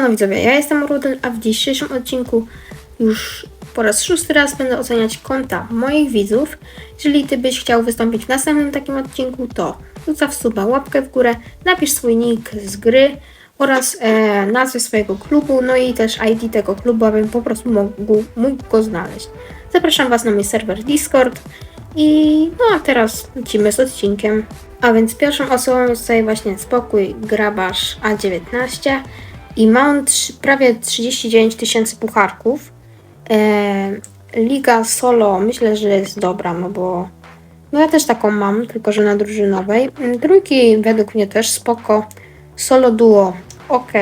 Siemano widzowie, ja jestem Rudel, a w dzisiejszym odcinku już po raz szósty raz będę oceniać konta moich widzów. Jeżeli ty byś chciał wystąpić w następnym takim odcinku, to zostaw suba, łapkę w górę, napisz swój nick z gry oraz e, nazwę swojego klubu, no i też ID tego klubu, abym po prostu mógł, mógł go znaleźć. Zapraszam Was na mój serwer Discord i no a teraz lecimy z odcinkiem. A więc pierwszą osobą jest tutaj właśnie spokój grabarz A19 i mam prawie 39 tysięcy pucharków. E, Liga solo myślę, że jest dobra, no bo no ja też taką mam, tylko że na drużynowej. Trójki według mnie też spoko. Solo duo ok.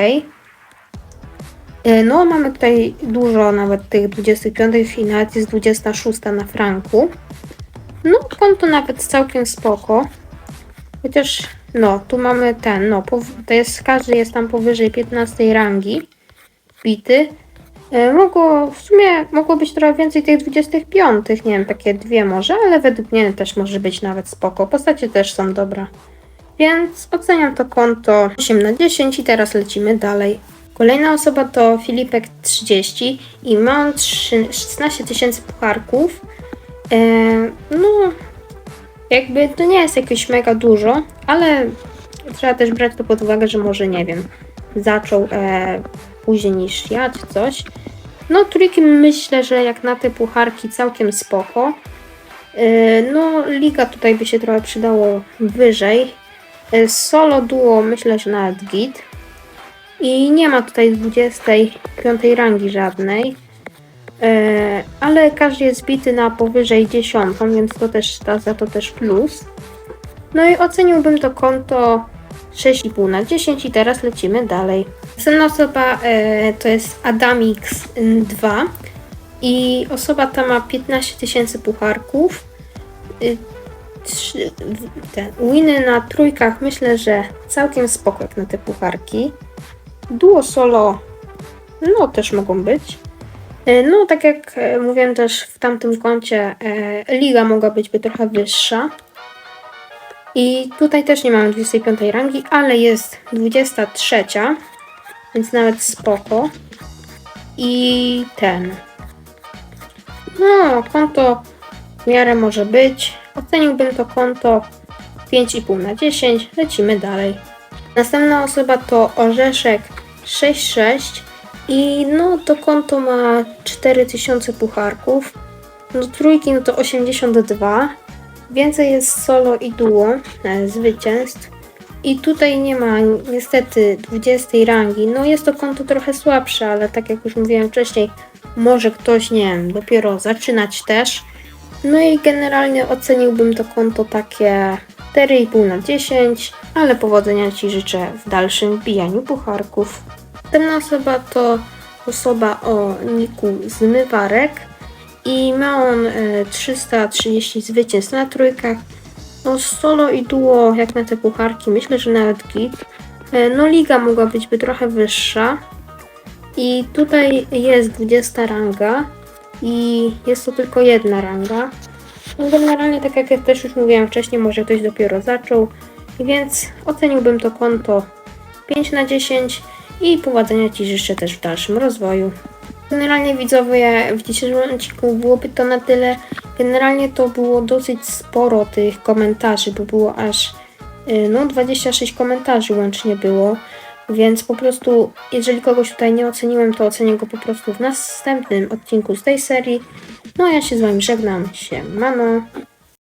E, No mamy tutaj dużo nawet tych 25 i nawet jest 26 na franku. No konto nawet całkiem spoko. Chociaż, no, tu mamy ten, no, to jest, każdy jest tam powyżej 15 rangi bity. E, mogło, w sumie mogło być trochę więcej tych 25, nie wiem, takie dwie może, ale według mnie też może być nawet spoko. Postacie też są dobra. Więc oceniam to konto 8 na 10 i teraz lecimy dalej. Kolejna osoba to Filipek 30 i ma on trzy- 16 tysięcy pucharków. E, no, jakby to nie jest jakieś mega dużo, ale trzeba też brać to pod uwagę, że może nie wiem, zaczął e, później niż ja czy coś. No, trójki myślę, że jak na te pucharki całkiem spoko. E, no, liga tutaj by się trochę przydało wyżej. E, solo duo myślę, że nawet git. I nie ma tutaj 25 rangi żadnej. E, ale każdy jest bity na powyżej 10, więc to też ta, za to też plus. No i oceniłbym to konto 6,5 na 10 i teraz lecimy dalej. Następna osoba e, to jest Adamix2 i osoba ta ma 15 tysięcy pucharków. Y, trzy- te winy na trójkach myślę, że całkiem spoko jak na te pucharki. Duo solo no też mogą być. E, No, tak jak e, mówiłem też w tamtym kącie, e, liga mogła być by trochę wyższa. I tutaj też nie mamy 25 rangi, ale jest 23, więc nawet spoko. I ten. No, konto w miarę może być. Oceniłbym to konto 5,5 na 10. Lecimy dalej. Następna osoba to Orzeszek 66 i no to konto ma 4000 pucharków. No trójki no to 82. Więcej jest solo i duo e, zwycięstw. I tutaj nie ma niestety 20 rangi. No jest to konto trochę słabsze, ale tak jak już mówiłem wcześniej, może ktoś, nie wiem, dopiero zaczynać też. No i generalnie oceniłbym to konto takie 4,5 na 10, ale powodzenia Ci życzę w dalszym wbijaniu pucharków. Następna osoba to osoba o niku Zmywarek i ma on e, 330 zwycięstw na trójkach. No solo i duo jak na te pucharki, myślę, że nawet git. E, No liga mogła być by trochę wyższa. I tutaj jest 20 ranga i jest to tylko jedna ranga. No generalnie, tak jak ja też już mówiłem wcześniej, może ktoś dopiero zaczął, więc oceniłbym to konto 5 na 10 i powodzenia Ci życzę też w dalszym rozwoju. Generalnie widzowie, w dzisiejszym odcinku byłoby to na tyle. Generalnie to było dosyć sporo tych komentarzy, bo było aż y, no 26 komentarzy łącznie było. Więc po prostu, jeżeli kogoś tutaj nie oceniłem, to ocenię go po prostu w następnym odcinku z tej serii. No ja się z Wami żegnam. Siemano.